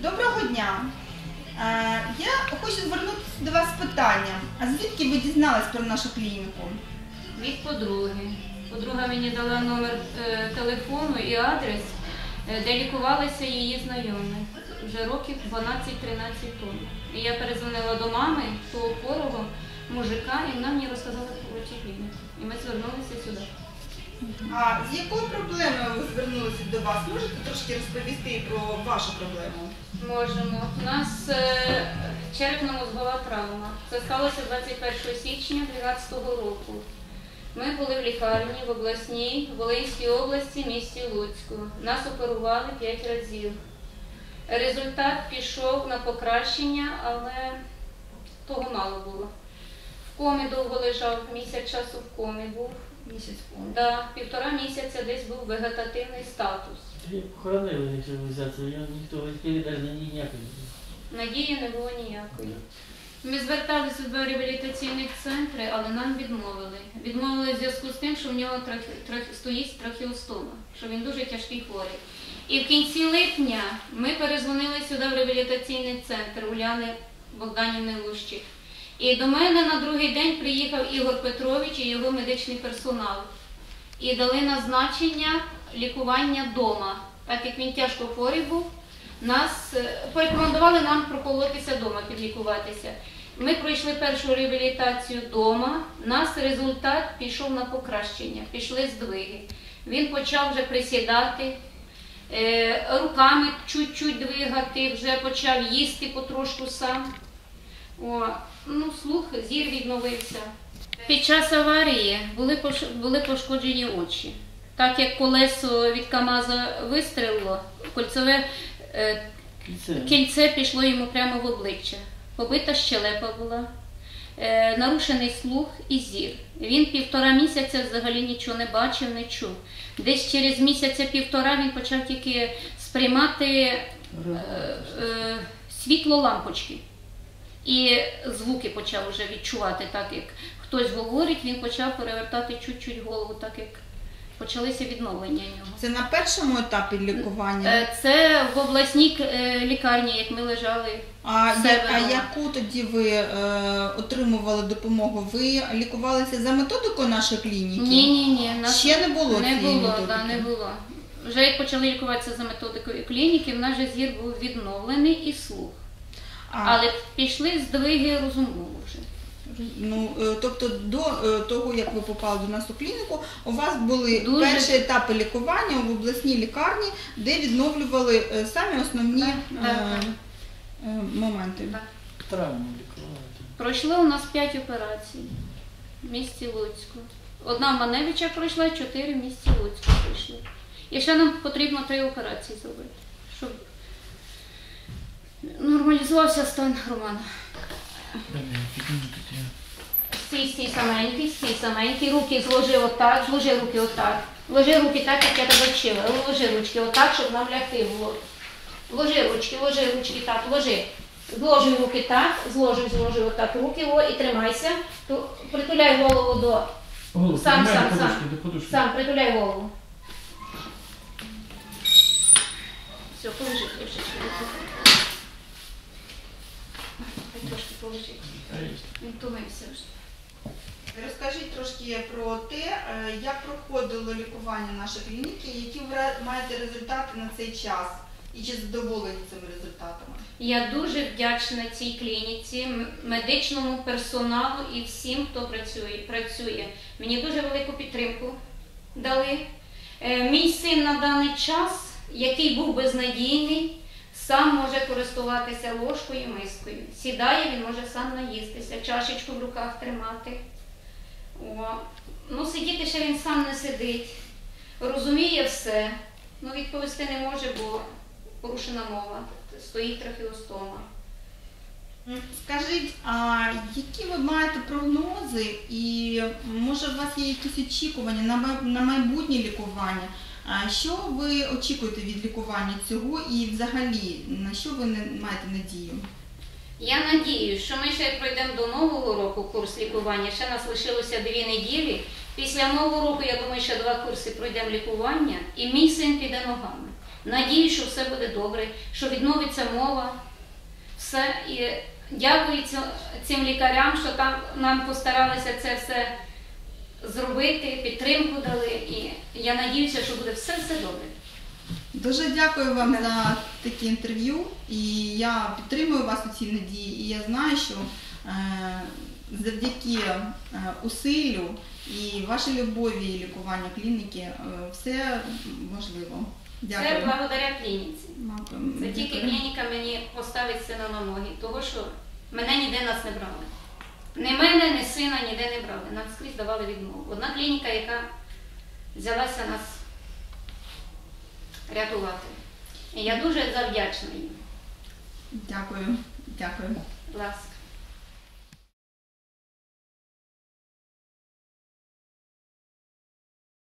дня. Е, Я хочу звернутися до вас з питанням. А звідки ви дізнались про нашу клініку? Від подруги. Подруга мені дала номер е, телефону і адрес, е, де лікувалися її знайомі вже років 12-13 тому. І я перезвонила до мами того хворого мужика, і вона мені розказала про цю клініку. І ми звернулися сюди. А з якою проблемою ви звернулися до вас? Можете трошки розповісти про вашу проблему? Можемо. У нас е, черепно-мозгова травма. Це сталося 21 січня 2012 року. Ми були в лікарні в обласній Волинській області, місті Луцьку. Нас оперували 5 разів. Результат пішов на покращення, але того мало було. В комі довго лежав, місяць часу в комі був. Місяць тому. Да, півтора місяця десь був вегетативний статус. І Похоронили їх цивілізацію, я ніхто відповідальний ніякої. Надії не було ніякої. Ми зверталися до реабілітаційних центрів, але нам відмовили. Відмовили в зв'язку з тим, що в нього трахі, трахі, стоїть трахеостома, що він дуже тяжкий хворий. І в кінці липня ми перезвонили сюди в реабілітаційний центр Уляни Богданівни Лущик. І до мене на другий день приїхав Ігор Петрович і його медичний персонал. І дали назначення лікування вдома, так як він тяжко хворий був. Нас е, порекомендували нам проколотися вдома, підлікуватися. Ми пройшли першу реабілітацію вдома. Нас результат пішов на покращення, пішли здвиги. Він почав вже присідати, е, руками чуть-чуть двигати, вже почав їсти потрошку сам. Ну, слух, зір відновився. Під час аварії були, були пошкоджені очі. Так як колесо від КАМАЗа вистрелило, кольцеве е, Кільце. кільце пішло йому прямо в обличчя. Побита щелепа була, е, нарушений слух і зір. Він півтора місяця взагалі нічого не бачив, не чув. Десь через місяця-півтора він почав тільки сприймати е, е, світло лампочки. І звуки почав вже відчувати, так як хтось говорить, він почав перевертати чуть-чуть голову, так як почалися відновлення нього. Це на першому етапі лікування. Е, Це в обласній е, лікарні, як ми лежали. А, я, а яку тоді ви е, отримували допомогу? Ви лікувалися за методикою нашої клініки? Ні, ні, ні. нас Ще не було не цієї було, методики? да, не було. Вже як почали лікуватися за методикою клініки, в нас же зір був відновлений і слух. А, Але пішли здвиги розумову вже. ну, е, тобто до е, того, як ви попали до нас у клініку, у вас були Дуже- перші етапи лікування в обласній лікарні, де відновлювали е, самі основні Так, е, так, так. моменти. Так. Травму лікували. Пройшли у нас 5 операцій в місті Луцьку. Одна в Маневича пройшла, чотири в місті Луцьку пройшли. І ще нам потрібно три операції зробити, щоб нормалізувався стан Романа. Стій, стій саменький, стій саменький, руки зложи отак, зложи руки отак. Ложи руки так, як я тебе вчила. Ложи ручки отак, щоб нам лягти було. Ложи ручки, ложи ручки так, ложи. Зложуй руки так, зложуй, зложуй отак руки, о, і тримайся. Ту- Притуляй голову до. Голову Сам, піднімай сам, до подушки, сам. до подушки. Сам, притуляй голову. Все, положи трошечки. Він втомився вже. Розкажіть трошки про те, е, як проходило лікування нашої клініки, які ви маєте результати на цей час і чи задоволені цими результатами? Я дуже вдячна цій клініці, медичному персоналу і всім, хто працює. працює. Мені дуже велику підтримку дали. Е, Мій син на даний час, який був безнадійний, сам може користуватися ложкою і мискою. Сідає, він може сам наїстися, чашечку в руках тримати. О. Ну, сидіти ще він сам не сидить, розуміє все. Ну, відповісти не може, бо порушена мова, стоїть трохи трахеостома. Скажіть, а які ви маєте прогнози і може у вас є якісь очікування на майбутнє лікування? Що ви очікуєте від лікування цього і взагалі на що ви маєте надію? Я надіюсь, що ми ще пройдемо до нового року курс лікування. Ще нас лишилося дві неділі. Після нового року, я думаю, ще два курси пройдемо лікування, і мій син піде ногами. Надіюсь, що все буде добре, що відновиться мова, все. І дякую цим лікарям, що там нам постаралися це все зробити, підтримку дали. І я надіюся, що буде все все добре. Дуже дякую вам за таке інтерв'ю. І я підтримую вас у цій надії. І я знаю, що е, завдяки е, усиллю і вашій любові і лікуванню клініки е, все можливо. Це благодаря клініці. Дякую. Це тільки клініка мені поставить сина на ноги, того що мене ніде нас не брали. Ні мене, ні сина ніде не брали. Нам скрізь давали відмову. Одна клініка, яка взялася нас рятувати. І я дуже завдячна їм. Дякую. Дякую. Ласка.